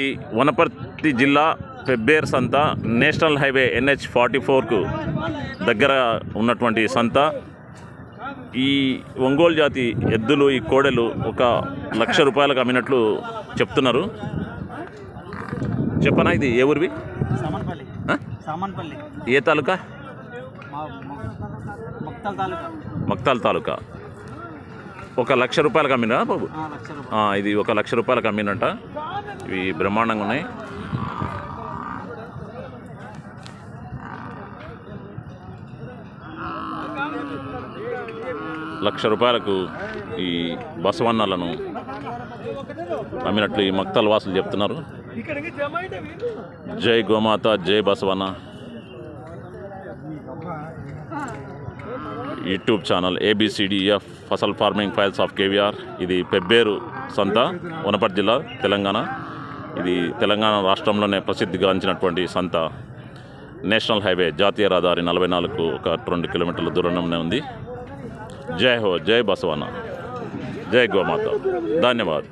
ఈ వనపర్తి జిల్లా పెబ్బేర్ సంత నేషనల్ హైవే ఎన్హెచ్ ఫార్టీ ఫోర్కు దగ్గర ఉన్నటువంటి సంత. ఈ ఒంగోలు జాతి ఎద్దులు ఈ కోడెలు ఒక లక్ష రూపాయలకు అమ్మినట్లు చెప్తున్నారు. చెప్పనా ఇది? ఏ ఊరివి? ఏ తాలూకా? మొక్తల్ తాలూకా. ఒక లక్ష రూపాయలకు అమ్మినా బాబు? ఇది ఒక లక్ష రూపాయలకు అమ్మినంట. ఇవి బ్రహ్మాండంగా ఉన్నాయి. లక్ష రూపాయలకు ఈ బసవన్నలను అమ్మినట్లు ఈ మక్తల్ వాసులు చెప్తున్నారు. జై గోమాత జై Basavanna. YouTube channel A B C D F Fasal farming files of KVR ఇది పెబ్బేరు సంత వనపర్తి జిల్లా తెలంగాణ. ఇది తెలంగాణ రాష్ట్రంలోనే ప్రసిద్ధిగాంచినటువంటి సంత నేషనల్ హైవే జాతీయ రహదారి నలభై నాలుగు ఒక రెండు కిలోమీటర్ల దూరంలోనే ఉంది. జై హో జై బసవన్న. జై గోమాత. ధన్యవాద్.